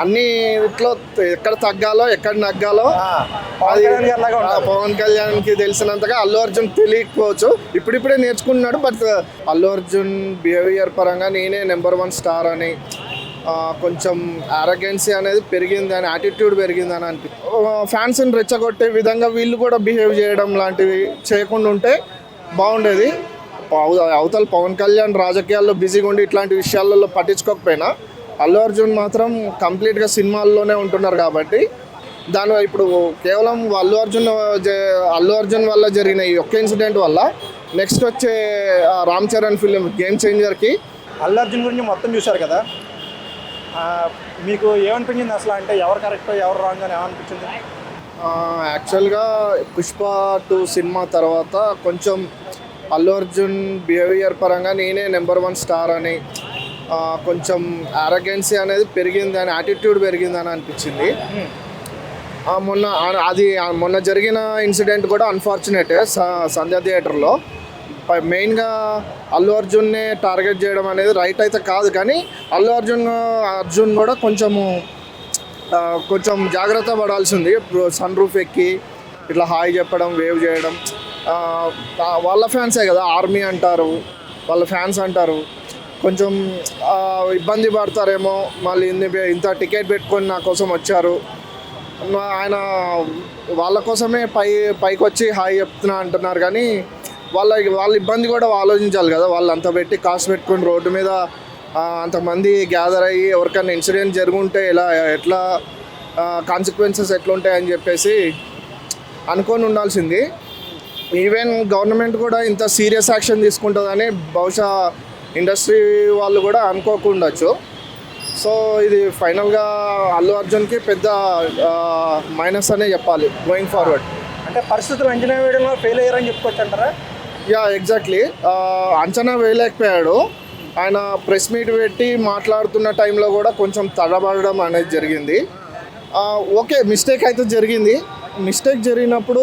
అన్ని ఇట్లో ఎక్కడ తగ్గాలో ఎక్కడ నగ్గాలో పవన్ కళ్యాణ్ కళ్యాణ్కి తెలిసినంతగా అల్లు అర్జున్ తెలియకపోవచ్చు. ఇప్పుడిప్పుడే నేర్చుకున్నాడు బట్ అల్లు అర్జున్ బిహేవియర్ పరంగా నేనే నెంబర్ వన్ స్టార్ అని కొంచెం ఆరోగెన్సీ అనేది పెరిగింది అని యాటిట్యూడ్ పెరిగింది అని అనిపి ఫ్యాన్స్ని రెచ్చగొట్టే విధంగా వీళ్ళు కూడా బిహేవ్ చేయడం లాంటివి చేయకుండా ఉంటే బాగుండేది. అవ- అవతల పవన్ కళ్యాణ్ రాజకీయాల్లో బిజీగా ఉండి ఇట్లాంటి విషయాలలో పట్టించుకోకపోయినా అల్లు అర్జున్ మాత్రం కంప్లీట్గా సినిమాల్లోనే ఉంటున్నారు కాబట్టి దాని ఇప్పుడు కేవలం అల్లు అర్జున్ అల్లు అర్జున్ వల్ల జరిగిన ఈ ఒక్క ఇన్సిడెంట్ వల్ల నెక్స్ట్ వచ్చే రామ్ చరణ్ ఫిలిం గేమ్ చేంజర్కి అల్లు అర్జున్ గురించి మొత్తం చూశారు కదా? మీకు ఏమనిపించింది అసలు? అంటే ఎవరు కరెక్ట్ ఎవరు రాంగ్ అని ఏమనిపించింది? యాక్చువల్గా పుష్ప టూ సినిమా తర్వాత కొంచెం అల్లు అర్జున్ బిహేవియర్ పరంగా నేనే నెంబర్ వన్ స్టార్ అని కొంచెం ఆరోగెన్సీ అనేది పెరిగింది అని యాటిట్యూడ్ పెరిగింది అని అనిపించింది. మొన్న అది మొన్న జరిగిన ఇన్సిడెంట్ కూడా అన్ఫార్చునేటే సంధ్య థియేటర్లో మెయిన్గా అల్లు అర్జున్నే టార్గెట్ చేయడం అనేది రైట్ అయితే కాదు కానీ అల్లు అర్జున్ అర్జున్ కూడా కొంచెము కొంచెం జాగ్రత్త పడాల్సింది సన్ రూఫ్ ఎక్కి ఇట్లా హాయ్ చెప్పడం వేవ్ చేయడం వాళ్ళ ఫ్యాన్సే కదా ఆర్మీ అంటారు వాళ్ళ ఫ్యాన్స్ అంటారు. కొంచెం ఇబ్బంది పడతారేమో. మళ్ళీ ఇంత టికెట్ పెట్టుకొని నా కోసం వచ్చారు. ఆయన వాళ్ళ కోసమే పై పైకి వచ్చి హాయ్ చెప్తున్నా అంటున్నారు కానీ వాళ్ళ వాళ్ళ ఇబ్బంది కూడా ఆలోచించాలి కదా. వాళ్ళు అంత పెట్టి కాస్ట్ పెట్టుకొని రోడ్డు మీద అంతమంది గ్యాదర్ అయ్యి ఎవరికైనా ఇన్సిడెంట్ జరుగుంటే ఎలా ఎట్లా కాన్సిక్వెన్సెస్ ఎట్లుంటాయని చెప్పేసి అనుకొని ఉండాల్సింది. ఈవెన్ గవర్నమెంట్ కూడా ఇంత సీరియస్ యాక్షన్ తీసుకుంటుందని బహుశా ఇండస్ట్రీ వాళ్ళు కూడా అనుకోకుండొచ్చు. సో ఇది ఫైనల్గా అల్లు అర్జున్కి పెద్ద మైనస్ అనే చెప్పాలి గోయింగ్ ఫార్వర్డ్. అంటే పరిస్థితులు అంచనా వేయడంలో ఫెయిల్ అయ్యారని చెప్పుకోవచ్చు అంటారా? Yeah exactly. అంచనా వేయలేకపోయాడు. ఆయన ప్రెస్ మీట్ పెట్టి మాట్లాడుతున్న టైంలో కూడా కొంచెం తడబడడం అనేది జరిగింది. ఓకే మిస్టేక్ అయితే జరిగింది. మిస్టేక్ జరిగినప్పుడు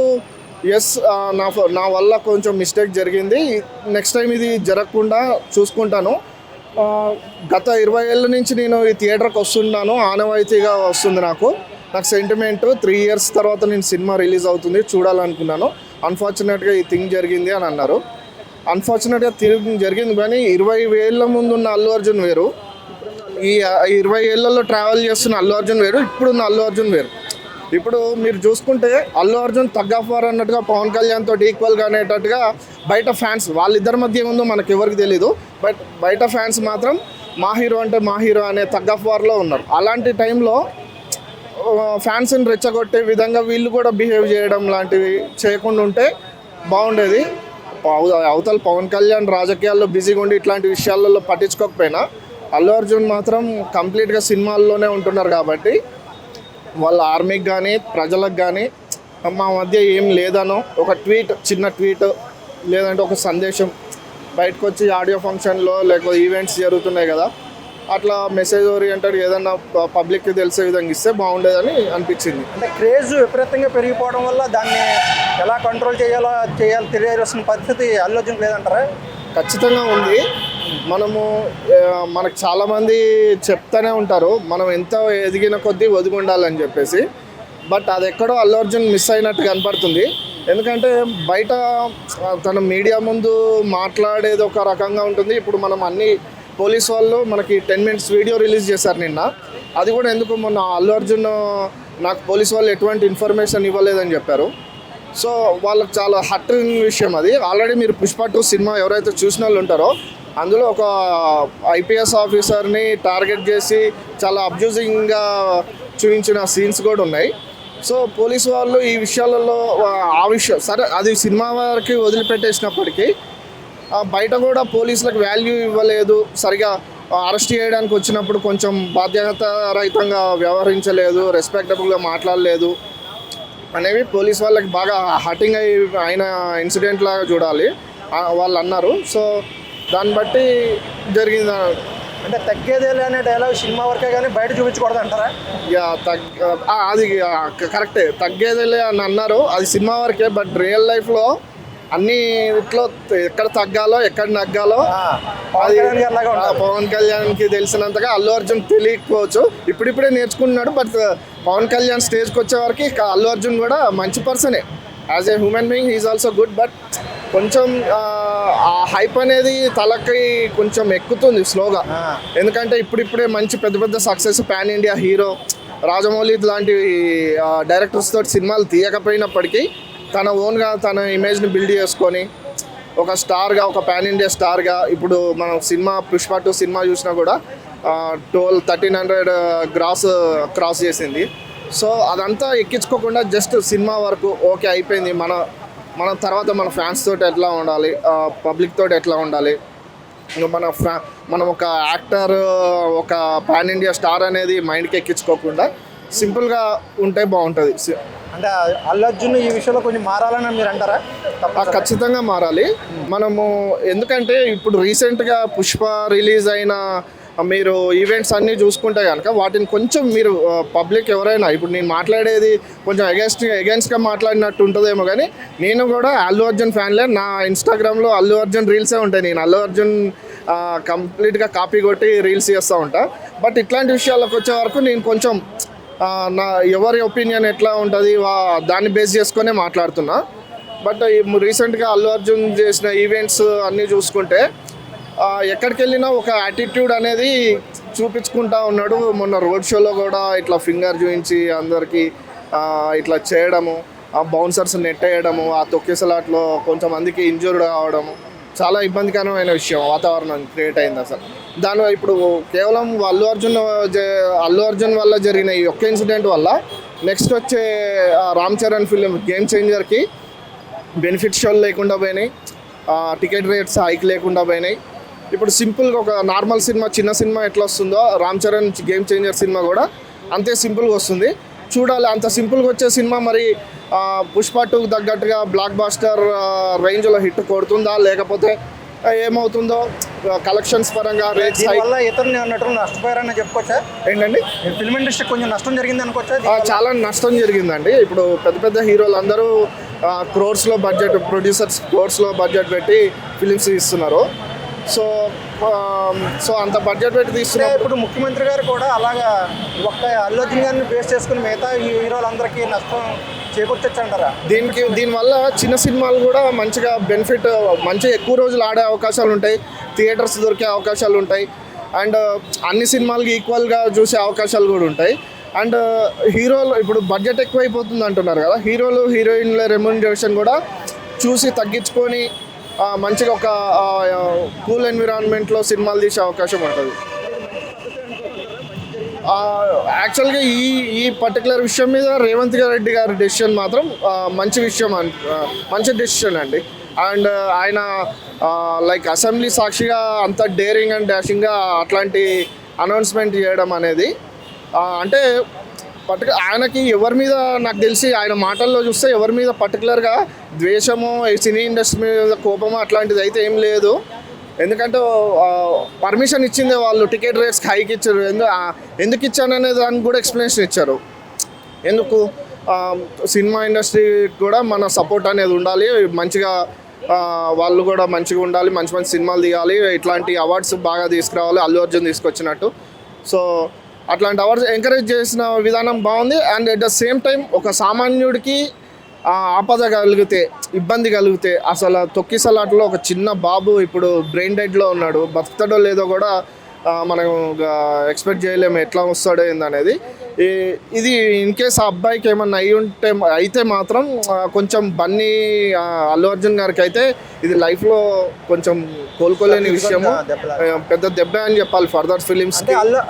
ఎస్ నా ఫ- నా వల్ల కొంచెం మిస్టేక్ జరిగింది. నెక్స్ట్ టైం ఇది జరగకుండా చూసుకుంటాను. గత ఇరవై ఏళ్ళ నుంచి నేను ఈ థియేటర్కి వస్తున్నాను. ఆనవాయితీగా వస్తుంది నాకు. నాకు సెంటిమెంట్ త్రీ ఇయర్స్ తర్వాత నేను సినిమా రిలీజ్ అవుతుంది చూడాలనుకున్నాను. అన్ఫార్చునేట్గా ఈ థింగ్ జరిగింది అని అన్నారు. అన్ఫార్చునేట్గా తిరిగి జరిగింది కానీ ఇరవై వేల ముందు ఉన్న అల్లు అర్జున్ వేరు. ఈ ఇరవై ఏళ్ళలో ట్రావెల్ చేస్తున్న అల్లు అర్జున్ వేరు. ఇప్పుడున్న అల్లు అర్జున్ వేరు. ఇప్పుడు మీరు చూసుకుంటే అల్లు అర్జున్ తగ్గఫార్ అన్నట్టుగా పవన్ కళ్యాణ్ తోటి ఈక్వల్గా అనేటట్టుగా బయట ఫ్యాన్స్ వాళ్ళిద్దరి మధ్య ఉందో మనకు ఎవరికి తెలీదు. బట్ బయట ఫ్యాన్స్ మాత్రం మా హీరో అంటే మా హీరో అనే తగ్గఫార్లో ఉన్నారు. అలాంటి టైంలో ఫ్యాన్స్ని రెచ్చగొట్టే విధంగా వీళ్ళు కూడా బిహేవ్ చేయడం లాంటివి చేయకుండా ఉంటే బాగుండేది. అవతల పవన్ కళ్యాణ్ రాజకీయాల్లో బిజీగా ఉండి ఇట్లాంటి విషయాలలో పట్టించుకోకపోయినా అల్లు అర్జున్ మాత్రం కంప్లీట్గా సినిమాల్లోనే ఉంటున్నారు కాబట్టి వాళ్ళ ఆర్మీకి కానీ ప్రజలకు కానీ మా మధ్య ఏం లేదనో ఒక ట్వీట్ చిన్న ట్వీట్ లేదంటే ఒక సందేశం బయటకు వచ్చి ఆడియో ఫంక్షన్లో లేకపోతే ఈవెంట్స్ జరుగుతున్నాయి కదా అట్లా మెసేజ్ ఓరియంటెడ్ ఏదన్నా పబ్లిక్కి తెలిసే విధంగా ఇస్తే బాగుండేదని అనిపించింది. అంటే క్రేజ్ విపరీతంగా పెరిగిపోవడం వల్ల దాన్ని ఎలా కంట్రోల్ చేయాలో చేయాలో తెలియాల్సిన పరిస్థితి అర్జున్ లేదంటారా? ఖచ్చితంగా ఉంది. మనము మనకు చాలామంది చెప్తూనే ఉంటారు మనం ఎంత ఎదిగిన కొద్దీ ఒదిగి ఉండాలని చెప్పేసి. బట్ అది ఎక్కడో అల్లు అర్జున్ మిస్ అయినట్టు కనపడుతుంది. ఎందుకంటే బయట తన మీడియా ముందు మాట్లాడేది ఒక రకంగా ఉంటుంది. ఇప్పుడు మనం అన్ని పోలీస్ వాళ్ళు మనకి టెన్ మినిట్స్ వీడియో రిలీజ్ చేశారు నిన్న. అది కూడా ఎందుకు మొన్న అల్లు అర్జున్ నాకు పోలీస్ వాళ్ళు ఎటువంటి ఇన్ఫర్మేషన్ ఇవ్వలేదని చెప్పారు. సో వాళ్ళకి చాలా హట్టింగ్ విషయం అది. ఆల్రెడీ మీరు పుష్ప టూ సినిమా ఎవరైతే చూసిన వాళ్ళు ఉంటారో అందులో ఒక ఐపీఎస్ ఆఫీసర్ని టార్గెట్ చేసి చాలా అబ్యూజింగ్గా చూపించిన సీన్స్ కూడా ఉన్నాయి. సో పోలీస్ వాళ్ళు ఈ విషయాలలో ఆ విషయం సరే అది సినిమా వారికి వదిలిపెట్టేసినప్పటికీ బయట కూడా పోలీసులకు వాల్యూ ఇవ్వలేదు. సరిగా అరెస్ట్ చేయడానికి వచ్చినప్పుడు కొంచెం బాధ్యతారహితంగా వ్యవహరించలేదు రెస్పెక్టబుల్గా మాట్లాడలేదు. అనేవి పోలీస్ వాళ్ళకి బాగా హటింగ్ అయి అయిన ఇన్సిడెంట్ లాగా చూడాలి వాళ్ళు అన్నారు. సో దాన్ని బట్టి జరిగింది. అంటే తగ్గేదేలే అనే డైలాగ్ సినిమా వరకే కానీ బయట చూపించకూడదు అంటారా? ఇక తగ్గ ఆ, అది కరెక్టే. తగ్గేదిలే అని అన్నారు. అది సినిమా వరకే బట్ రియల్ లైఫ్లో అన్నిట్లో ఎక్కడ తగ్గాలో ఎక్కడ నగ్గాలో ఆ, పవన్ కళ్యాణ్కి తెలిసినంతగా అల్లు అర్జున్ తెలియకపోవచ్చు. ఇప్పుడిప్పుడే నేర్చుకుంటున్నాడు బట్ పవన్ కళ్యాణ్ స్టేజ్కి వచ్చే వరకు అల్లు అర్జున్ కూడా మంచి పర్సనే. As a human being is also good but కొంచెం ఆ, హైప్ అనేది తలకి కొంచెం ఎక్కుతుంది స్లోగా. ఎందుకంటే ఇప్పుడిప్పుడే మంచి పెద్ద పెద్ద success pan India hero Rajamouli లాంటి డైరెక్టర్స్ తోటి సినిమాలు తీయకపోయినప్పటికీ తన ఓన్గా తన ఇమేజ్ని బిల్డ్ చేసుకొని ఒక స్టార్గా ఒక పాన్ ఇండియా స్టార్గా ఇప్పుడు మనం సినిమా పుష్ప టూ సినిమా చూసినా కూడా twelve thirteen hundred gross cross చేసింది. సో అదంతా ఎక్కించుకోకుండా జస్ట్ సినిమా వరకు ఓకే అయిపోయింది. మన మన తర్వాత మన ఫ్యాన్స్ తోటి ఎట్లా ఉండాలి? పబ్లిక్ తోటి ఎట్లా ఉండాలి? ఇంకా మన ఫ్యా మనం ఒక యాక్టర్ ఒక పాన్ ఇండియా స్టార్ అనేది మైండ్కి ఎక్కించుకోకుండా సింపుల్గా ఉంటే బాగుంటుంది. అంటే అల్లు అర్జున్ ఈ విషయంలో కొంచెం మారాలని మీరు అంటారా? ఖచ్చితంగా మారాలి. మనము ఎందుకంటే ఇప్పుడు రీసెంట్గా పుష్ప రిలీజ్ అయిన మీరు ఈవెంట్స్ అన్నీ చూసుకుంటే కనుక వాటిని కొంచెం మీరు పబ్లిక్ ఎవరైనా ఇప్పుడు నేను మాట్లాడేది కొంచెం అగేన్స్ట్ అగేన్స్ట్గా మాట్లాడినట్టు ఉంటుందేమో కానీ నేను కూడా అల్లు అర్జున్ ఫ్యాన్లే. నా ఇన్స్టాగ్రామ్లో అల్లు అర్జున్ రీల్సే ఉంటాయి. నేను అల్లు అర్జున్ కంప్లీట్గా కాపీ కొట్టి రీల్స్ చేస్తూ ఉంటా. బట్ ఇట్లాంటి విషయాలకు వచ్చే వరకు నేను కొంచెం నా ఎవరి ఒపీనియన్ ఎట్లా ఉంటుంది వా- దాన్ని బేస్ చేసుకునే మాట్లాడుతున్నా. బట్ రీసెంట్గా అల్లు అర్జున్ చేసిన ఈవెంట్స్ అన్నీ చూసుకుంటే ఎక్కడికి వెళ్ళినా ఒక యాటిట్యూడ్ అనేది చూపించుకుంటా ఉన్నాడు. మొన్న రోడ్ షోలో కూడా ఇట్లా ఫింగర్ చూపించి అందరికీ ఇట్లా చేయడము ఆ బౌన్సర్స్ నెట్ వేయడము ఆ తొక్కేసలాట్లో కొంతమందికి ఇంజూర్డ్ కావడము చాలా ఇబ్బందికరమైన విషయం వాతావరణం క్రియేట్ అయింది అసలు. దాని ఇప్పుడు కేవలం అల్లు అర్జున్ అల్లు అర్జున్ వల్ల జరిగిన ఈ ఒక్క ఇన్సిడెంట్ వల్ల నెక్స్ట్ వచ్చే రామ్ చరణ్ ఫిలిం గేమ్ చేంజర్కి బెనిఫిట్ షోలు లేకుండా పోయినాయి. టికెట్ రేట్స్ హైక్ లేకుండా పోయినాయి. ఇప్పుడు సింపుల్గా ఒక నార్మల్ సినిమా చిన్న సినిమా ఎట్లా వస్తుందో రామ్ చరణ్ గేమ్ చేంజర్ సినిమా కూడా అంతే సింపుల్గా వస్తుంది. చూడాలి అంత సింపుల్గా వచ్చే సినిమా మరి పుష్ప టూకి తగ్గట్టుగా బ్లాక్ బాస్టర్ రేంజ్లో హిట్ కొడుతుందా లేకపోతే ఏమవుతుందో కలెక్షన్స్ పరంగా రేట్స్ నటులు నష్టపోయారని చెప్పుకోవచ్చా? ఏంటండి? ఫిల్మ్ ఇండస్ట్రీ కొంచెం నష్టం జరిగింది అనుకోవచ్చా? చాలా నష్టం జరిగిందండి. ఇప్పుడు పెద్ద పెద్ద హీరోలు అందరూ క్రోర్స్లో బడ్జెట్ ప్రొడ్యూసర్స్ క్రోర్స్లో బడ్జెట్ పెట్టి ఫిలిమ్స్ ఇస్తున్నారు సో సో అంత బడ్జెట్ పెట్టి తీస్తున్నప్పుడు ఇప్పుడు ముఖ్యమంత్రి గారు కూడా అలాగా ఒక్క అల్లు అర్జున్ గారిని బేస్ చేసుకుని మిగతా ఈ హీరోలందరికీ నష్టం చేకూర్చొచ్చు అంటారా దీనికి దీనివల్ల చిన్న సినిమాలు కూడా మంచిగా బెనిఫిట్ మంచిగా ఎక్కువ రోజులు ఆడే అవకాశాలు ఉంటాయి. థియేటర్స్ దొరికే అవకాశాలు ఉంటాయి. అండ్ అన్ని సినిమాలకి ఈక్వల్గా చూసే అవకాశాలు కూడా ఉంటాయి. అండ్ హీరోలు ఇప్పుడు బడ్జెట్ ఎక్కువైపోతుంది అంటున్నారు కదా. హీరోలు హీరోయిన్ల రెమ్యూనరేషన్ కూడా చూసి తగ్గించుకొని మంచిగా ఒక కూల్ ఎన్విరాన్మెంట్లో సినిమాలు తీసే అవకాశం ఉంటుంది. యాక్చువల్గా ఈ ఈ పర్టికులర్ విషయం మీద రేవంత్ రెడ్డి గారి డెసిషన్ మాత్రం మంచి విషయం అన్ మంచి డెసిషన్ అండి. అండ్ ఆయన లైక్ అసెంబ్లీ సాక్షిగా అంత డేరింగ్ అండ్ డాషింగ్గా అట్లాంటి అనౌన్స్మెంట్ చేయడం అనేది అంటే పర్టికు ఆయనకి ఎవరి మీద నాకు తెలిసి ఆయన మాటల్లో చూస్తే ఎవరి మీద పర్టికులర్గా ద్వేషము సినీ ఇండస్ట్రీ మీద కోపము అట్లాంటిది అయితే ఏం లేదు. ఎందుకంటే పర్మిషన్ ఇచ్చిందే వాళ్ళు టికెట్ రేట్స్ హైక్ ఇచ్చారు. ఎందుకు ఎందుకు ఇచ్చాను అనే దానికి కూడా ఎక్స్ప్లెనేషన్ ఇచ్చారు. ఎందుకు? సినిమా ఇండస్ట్రీ కూడా మన సపోర్ట్ అనేది ఉండాలి. మంచిగా వాళ్ళు కూడా మంచిగా ఉండాలి. మంచి మంచి సినిమాలు తీయాలి. ఇట్లాంటి అవార్డ్స్ బాగా తీసుకురావాలి. అల్లు అర్జున్ తీసుకొచ్చినట్టు. సో అట్లాంటి అవార్డ్స్ ఎంకరేజ్ చేసిన విధానం బాగుంది. And at the same time ఒక సామాన్యుడికి ఆపద కలిగితే ఇబ్బంది కలిగితే అసలు తొక్కిసలాటలో ఒక చిన్న బాబు ఇప్పుడు బ్రెయిన్ డెడ్లో ఉన్నాడు. బతుకుతాడో లేదో కూడా మనం ఎక్స్పెక్ట్ చేయలేము. ఎట్లా వస్తాడో ఏందనేది. ఇది ఇన్ కేస్ ఆ అబ్బాయికి ఏమన్నా అయి ఉంటే అయితే మాత్రం కొంచెం బన్నీ అల్లు అర్జున్ గారికి అయితే ఇది లైఫ్లో కొంచెం కోలుకోలేని విషయము. పెద్ద దెబ్బ అని చెప్పాలి ఫర్దర్ ఫిలిమ్స్ అంటే అల్లు